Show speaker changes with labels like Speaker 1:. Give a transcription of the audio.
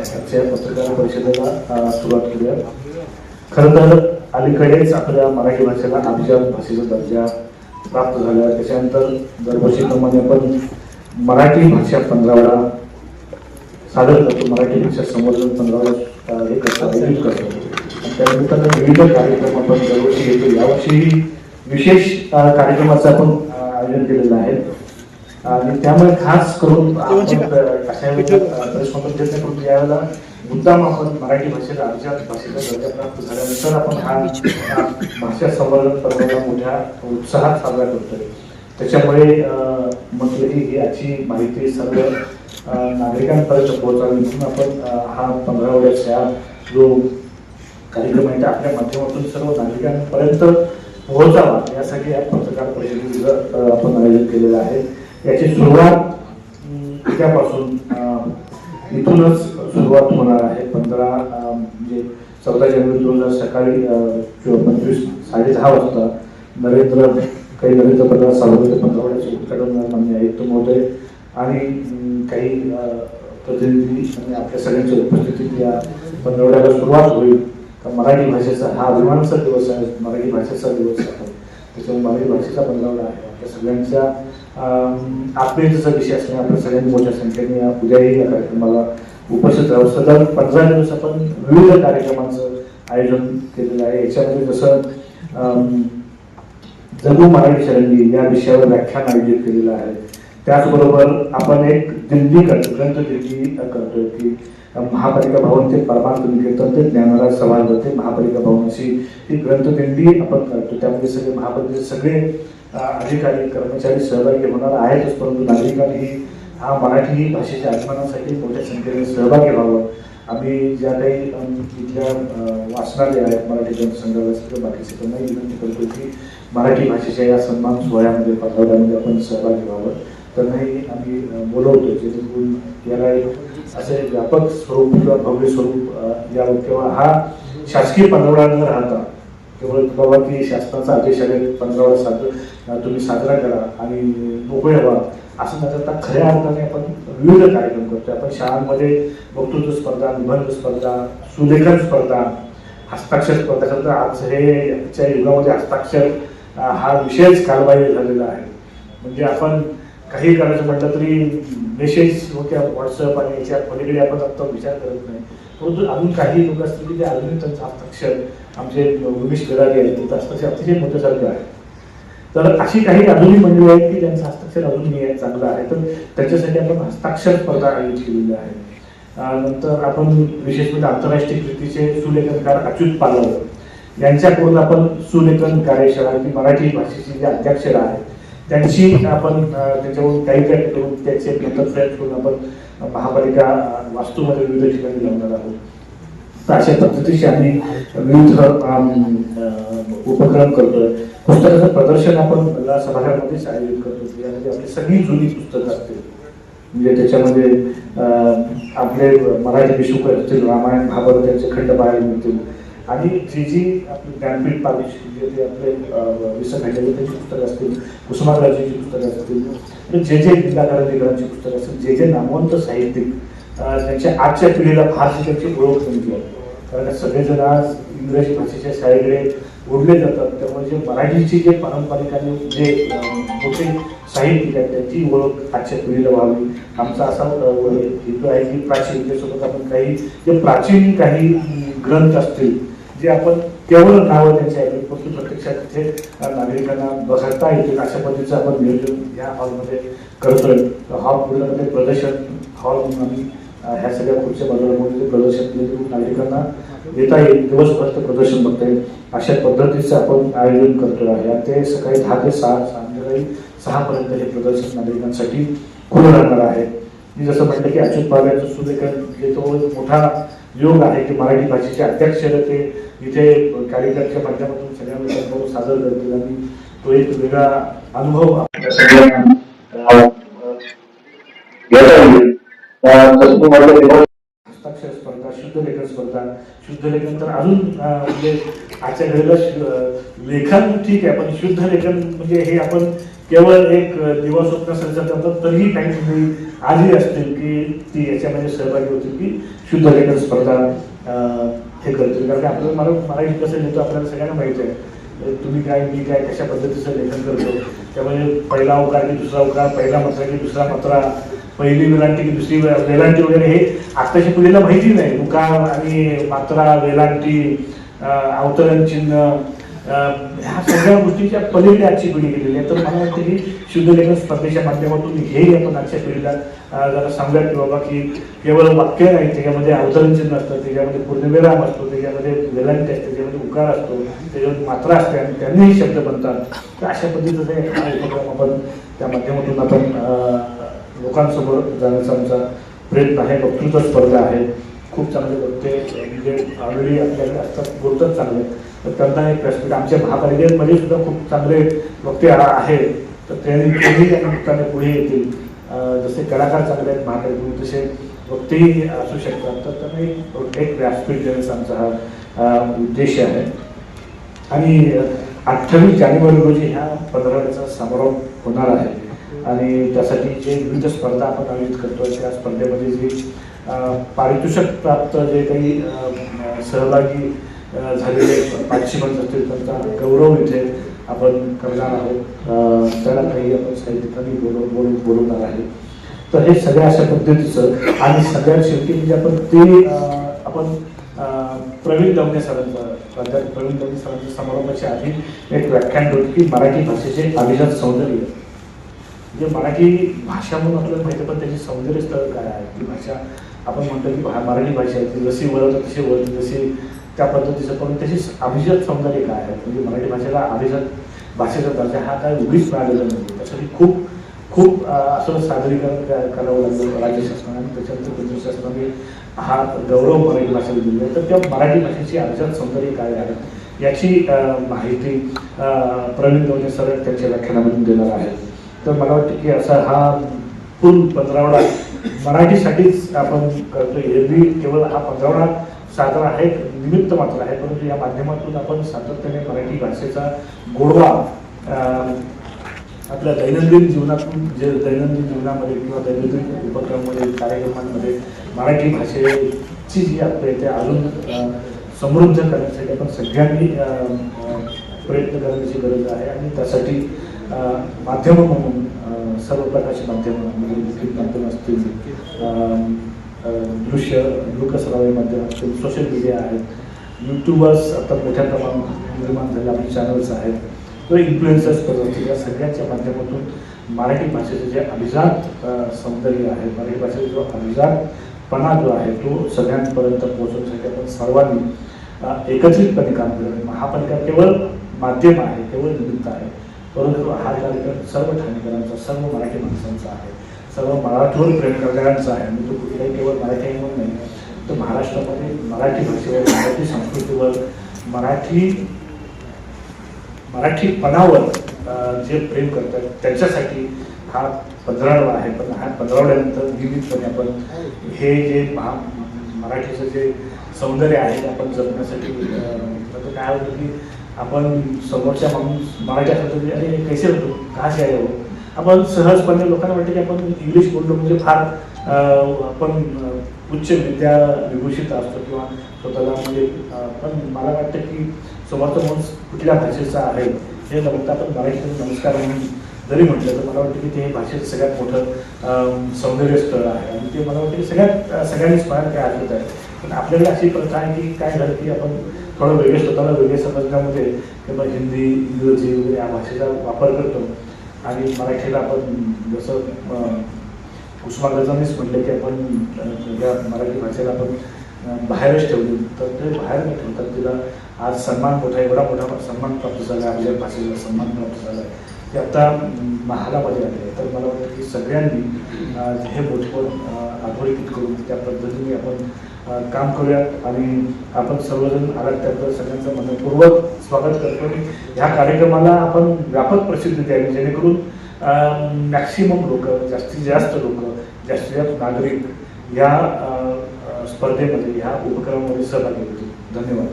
Speaker 1: आजच्या पत्रकार परिषदेला सुरुवात केली खरं तर अलीकडेच आपल्या मराठी भाषेला अभिजात भाषेचा दर्जा प्राप्त झाला. त्याच्यानंतर दरवर्षीप्रमाणे आपण मराठी भाषा पंधरावडा सादर करतो. मराठी भाषा संवर्धन पंधरावडा हे करतो आयोजित करतो. आणि विविध कार्यक्रम आपण दरवर्षी घेतो. यावर्षीही विशेष कार्यक्रमाचं आपण आयोजन केलेलं आहे. आणि त्यामुळे खास करून अशा वेळेला प्रेस कॉन्फरन्स परंतु यावेळेला मुद्दाम आपण मराठी भाषेला अभिजात भाषेचा दर्जा प्राप्त झाल्यानंतर आपण हा भाषा संवर्धन पर्वाला मोठ्या उत्साहात साजरा करतोय. त्याच्यामुळे म्हटलं की याची माहिती सर्व नागरिकांपर्यंत पोहोचावी म्हणून आपण हा पंधरावड्याचा जो कार्यक्रम आहे आपल्या माध्यमातून सर्व नागरिकांपर्यंत पोहोचावा यासाठी या पत्रकार परिषदेचं आपण आयोजन केलेलं आहे. याची सुरुवात उद्यापासून इथूनच सुरुवात होणार आहे. पंधरा म्हणजे चौदा जानेवारी दोन हजार सकाळी पंचवीस साडे दहा वाजता नरेंद्र काही नरेंद्र पंधरा सावरकर पंधरावड्याचे उद्घाटन मान्य आयुक्त महोदय आणि काही प्रतिनिधी आणि आपल्या सगळ्यांच्या उपस्थितीत या पंधरवड्याला सुरुवात होईल. तर मराठी भाषेचा हा अभिमानाचा दिवस आहे. मराठी भाषेचा दिवस आहे. त्याच्यामुळे मराठी भाषेचा पंधरवडा आहे. आपल्या सगळ्यांच्या आत्मीयतेचा विषय असल्याने आपल्या सगळ्यांनी मोठ्या संख्येने या उद्याही या कार्यक्रमाला उपस्थित राहू. सदर पंधरा दिवस आपण विविध कार्यक्रमांचं आयोजन केलेलं आहे. याच्यामध्ये जसं जगू मराठी शरंगी या विषयावर व्याख्यान आयोजित केलेलं आहे. त्याचबरोबर आपण एक दिल्ली करतो ग्रंथ दिल्ली करतोय की महापालिका भवन ते परमार्थ निकेतन ते ज्ञानराज सभागृह ते महापालिका भवनाची ही ग्रंथदिंडी आपण करतो त्यामध्ये सगळे महापालिकेचे सगळे अधिकारी कर्मचारी सहभागी होणार आहेतच परंतु नागरिकांनी हा मराठी भाषेच्या आगमनासाठी मोठ्या संख्येने सहभागी व्हावं. आम्ही ज्या काही इथल्या वाचनालय आहेत मराठी जनसंघाला बाकीचे त्यांना विनंती करतो की मराठी भाषेच्या या सन्मान सोहळ्यामध्ये पंधरवड्यामध्ये आपण सहभागी व्हावं. त्यांनाही आम्ही बोलवतो जेणेकरून याला एक असे व्यापक स्वरूप किंवा भव्य स्वरूप अ, किंवा हा शासकीय पंधरवडा न राहता केवळ बाबा की शासनाचा आदेश आहे पंधरावडा साजरा तुम्ही साजरा करा आणि मोकळे व्हा असं न करता खऱ्या अर्थाने आपण विविध कार्यक्रम करतो आपण शाळांमध्ये वक्तृत्व स्पर्धा निबंध स्पर्धा सुलेखन स्पर्धा हस्ताक्षर स्पर्धा. खरं तर आज हे आजच्या युगामध्ये हस्ताक्षर हा विषयच कालबाह्य झालेला आहे. म्हणजे आपण काही करायचं म्हटलं तरी मेसेज किंवा व्हॉट्सअप आणि याच्यात पलीकडे आपण आता विचार करत नाही. परंतु अजून काही लोक असतील की ते अजूनही त्यांचं हस्ताक्षर आमचे उमेश गडागे आहेत ते हस्ताक्षर अतिशय मोठ्यासारखं आहे. तर अशी काही अजूनही मंडळी आहेत की ज्यांचं हस्ताक्षर अजूनही चांगलं आहे. तर त्याच्यासाठी आपण हस्ताक्षर स्पर्धा आयोजित केलेली आहे. नंतर आपण विशेष म्हणजे आंतरराष्ट्रीय कृतीचे सुलेखनकार अच्युत पालव यांच्याकडून आपण सुलेखन कार्यशाळा जी मराठी भाषेची जी अध्यक्षरा आहेत त्यांची आपण त्याच्यावरून काही काही करून त्याचे प्रयत्न करून आपण महापालिका वास्तूमध्ये विविध ठिकाणी लावणार आहोत. तर अशा पद्धतीशी आम्ही विविध उपक्रम करतोय. पुस्तकाचं प्रदर्शन आपण सभागृहामध्येच आयोजित करतो. यामध्ये आपली सगळी जुनी पुस्तकं असतील. म्हणजे त्याच्यामध्ये आपले मराठी विश्वकर असतील रामायण महाभारत यांचे खंड पाहायला मिळतील. आणि जी जी आपली ज्ञानपीठ पालिश जे जे आपले विसर वि त्यांची पुस्तकं असतील कुसुमाग्रजांची पुस्तकं असतील म्हणजे जे जे दिलाकरांची पुस्तकं असतील जे जे नामवंत साहित्यिक त्यांच्या आजच्या पिढीला फारशी त्यांची ओळख नाही आहे कारण सगळेजण आज इंग्रजी भाषेच्या शाळेकडे ओढले जातात. त्यामुळे जे मराठीची जे पारंपरिकाने जे मोठे साहित्यिक आहेत त्यांची ओळख आजच्या पिढीला व्हावी. आमचा असा हेतू आहे की प्राचीन त्यासोबत आपण काही जे प्राचीन काही ग्रंथ असतील जे आपण केवळ नावं त्यांची ऐकली परंतु प्रत्यक्षात तिथे नागरिकांना बघता येतील अशा पद्धतीचं आपण नियोजन या हॉलमध्ये करतोय. हॉल पूर्णपणे म्हणजे प्रदर्शन हॉल म्हणून आम्ही ह्या सगळ्या पुढच्या बाजारामध्ये प्रदर्शन नागरिकांना येता येईल दिवसभर प्रदर्शन बघता येईल. अशा पद्धतीचं आपण आयोजन करतो आहे. आणि ते सकाळी दहा ते सहा संध्याकाळी सहापर्यंत हे प्रदर्शन नागरिकांसाठी खुलं राहणार आहे. मी जसं म्हटलं की अच्युत पाल यांचं सुलेखन हे तो मोठा योग आहे की मराठी भाषेचे अध्यक्ष ते इथे कार्यक्रमाच्या माध्यमातून सगळ्या अनुभव सादर करतील आणि तो एक वेगळा अनुभव हस्ताक्षर स्पर्धा शुद्ध लेखन स्पर्धा. शुद्ध लेखन तर अजून म्हणजे आजच्या घडीला लेखन ठीक आहे पण शुद्ध लेखन म्हणजे हे आपण केवळ एक दिवस स्वप्नासारखं करतात तरीही काही मंडळी आजही असतील की ती याच्यामध्ये सहभागी होतील की शुद्ध लेखन स्पर्धा अं, हे करतो कारण की आपल्याला मला मराठी कसं लिहितो आपल्याला सगळ्यांना माहिती आहे. तुम्ही काय मी काय कशा पद्धतीचं लेखन करतो? त्यामुळे पहिला अवकार की दुसरा अवकार पहिला मात्रा की दुसरा मात्रा पहिली वेलांटी की दुसरी वेलांटी वगैरे हे आत्ताच्या पिढीला माहिती नाही. मुका आणि मात्रा वेलांटी अवतरण चिन्ह ह्या सगळ्या गोष्टीच्या पलीकडे आजची पिढी गेलेली आहे. तर मला वाटतं की शुद्धलेखन स्पर्धेच्या माध्यमातून हेही आपण आजच्या पिढीला जरा सांगूया की बाबा की केवळ वाक्य नाही त्याच्यामध्ये अवतरणचिन्ह असतं त्याच्यामध्ये पूर्णविराम असतो त्याच्यामध्ये वेलांटी असते त्याच्यामध्ये उकार असतो त्याच्यामध्ये मात्रा असते आणि त्यांनीही शब्द बनतात. तर अशा पद्धतीचा एक उपक्रम आपण त्या माध्यमातून आपण लोकांसमोर जाण्याचा आमचा प्रयत्न आहे. वक्तृत्व स्पर्धा आहे. खूप चांगले वक्ते म्हणजे ऑलरेडी आपल्याकडे असतात बोलतात चांगले. तर त्यांना एक व्यासपीठ आमच्या महापालिकेमध्ये सुद्धा खूप चांगले वक्ते आ- आहेत. तर त्यांनी तेही त्या निमित्ताने पुढे येतील. जसे कलाकार चांगले आहेत महापालिकेमध्ये तसे वक्तेही असू शकतात. तर त्यांना एक- एक व्यासपीठ देण्याचा आमचा हा उद्देश आहे. आणि अठ्ठावीस जानेवारी रोजी ह्या पंधराव्याचा समारोप होणार आहे. आणि त्यासाठी जे विविध स्पर्धा आपण आयोजित करतो त्या स्पर्धेमध्ये जे पारितोषिक प्राप्त जे काही सहभागी झालेले पार्टिसिपंट असतील त्यांचा गौरव इथे आपण करणार आहोत. त्याला काही आपण साहित्यिकांनी बोलव बोलून बोलवणार आहे. तर हे सगळ्या अशा पद्धतीचं आणि सगळ्यात शेवटी म्हणजे आपण ते आपण प्रवीण दवणे सरांचं प्राध्यापक प्रवीण दवणे सरांच्या समारंभाच्या आधी एक व्याख्यान होतं की मराठी भाषेचे अभिजात सौंदर्य. म्हणजे मराठी भाषा म्हणून आपल्याला माहिती आहे, पण त्याची सौंदर्य स्थळ काय आहे ती भाषा आपण म्हणतो की भा- मराठी भाषा आहे. ती जशी वळवतं तशी वळते जशी त्या पद्धतीचं पण त्याची अभिजात सौंदर्य काय आहे? म्हणजे मराठी भाषेला अभिजात भाषेचा दर्जा हा काय उगीच मिळालेला नाही त्यासाठी खूप खूप असं सादरीकरण करावं लागलं राज्य शासनाने. त्याच्यानंतर केंद्र शासनाने हा गौरव मराठी भाषेला दिलेला आहे. तर त्या मराठी भाषेची अभिजात सौंदर्य काय आहे? याची माहिती प्रवीण गवणे सर त्यांच्या व्याख्यानामधून देणार आहे तर मला वाटतं की असा हा पूर्ण पंधरावडा मराठीसाठीच आपण करतो एरवी केवळ हा पंधरावडा साजरा आहे. निमित्त मात्र आहे. परंतु या माध्यमातून आपण सातत्याने मराठी भाषेचा गोडवा आपल्या दैनंदिन जीवनातून जे दैनंदिन जीवनामध्ये किंवा दैनंदिन उपक्रमामध्ये कार्यक्रमांमध्ये मराठी भाषेची जी आपल्या इथे अजून समृद्ध करण्यासाठी आपण सगळ्यांनी प्रयत्न करण्याची गरज आहे. आणि त्यासाठी माध्यमं म्हणून सर्व प्रकारची माध्यमं म्हणजे लिखित माध्यम असतील दृश्य लोकसरावी माध्यमातून सोशल मीडिया आहेत. यूट्यूबर्स आता मोठ्या प्रमाणात निर्माण झाले आपले चॅनल्स आहेत. किंवा इन्फ्लुएन्सर्स पद्धती या सगळ्यांच्या माध्यमातून मराठी भाषेचं जे अभिजात सौंदर्य आहे मराठी भाषेचा जो अभिजातपणा जो आहे तो सगळ्यांपर्यंत पोहोचवण्यासाठी आपण सर्वांनी एकत्रितपणे काम केलं. महापालिका केवळ माध्यम आहे केवळ निमित्त आहे. परंतु हा कार्यक्रम सर्व ठाणेकरांचा सर्व मराठी माणसांचा आहे. सर्व मराठीवर प्रेम करणाऱ्यांचा आहे. म्हणजे तो कुठलाही केवळ मराठी म्हणून नाही. तर महाराष्ट्रामध्ये मराठी भाषेवर मराठी संस्कृतीवर मराठी मराठीपणावर जे प्रेम करतात त्याच्यासाठी हा पंधरावा आहे. पण हा पंधरावड्यानंतर नियमितपणे आपण हे जे महा मराठीचं जे सौंदर्य आहे ते आपण जपण्यासाठी तर काय होतं की आपण समोरच्या माणूस मराठी असलं अरे कैसे होतो? का से आहे हो? आपण सहजपणे लोकांना वाटतं की आपण इंग्लिश बोललो म्हणजे फार आपण उच्च विद्या विभूषित असतो किंवा स्वतःला म्हणजे पण मला वाटतं की समोरचा माणूस कुठल्या भाषेचा आहे हे न बघता आपण मराठीतून नमस्कार म्हणून जरी म्हटलं तर मला वाटतं की ते भाषेचं सगळ्यात मोठं सौंदर्य स्थळ आहे. आणि ते मला वाटतं की सगळ्यात सगळ्यांनीच पाहायला काय हरकत आहे. पण आपल्याला अशी प्रथा आहे की काय झालं की आपण थोडं वेगळे स्वतःला वेगळे समजण्यामध्ये किंवा हिंदी इंग्रजी वगैरे या भाषेचा वापर करतो. आणि मराठीला आपण जसं अं, उस्मानाबादांनीच म्हटलं की आपण अं, या मराठी भाषेला आपण बाहेरच ठेवली तर ते बाहेर न ठेवतात. तिला आज सन्मान मोठा एवढा मोठा सन्मान प्राप्त झाला आहे आपल्या भाषेला सन्मान प्राप्त झाला आहे. ते आता अं, महालामध्ये आले तर मला वाटतं की सगळ्यांनी हे मोठेपण अं, अधोरेखित करून त्या पद्धतीने आपण काम करूयात आणि आपण सर्वजण आलात त्याबद्दल सगळ्यांचं मनपूर्वक स्वागत करतो. आणि ह्या कार्यक्रमाला आपण व्यापक प्रसिद्धी द्यावी जेणेकरून मॅक्सिमम लोक जास्तीत जास्त लोक जास्तीत जास्त नागरिक या स्पर्धेमध्ये ह्या उपक्रमामध्ये सहभागी होतील. धन्यवाद.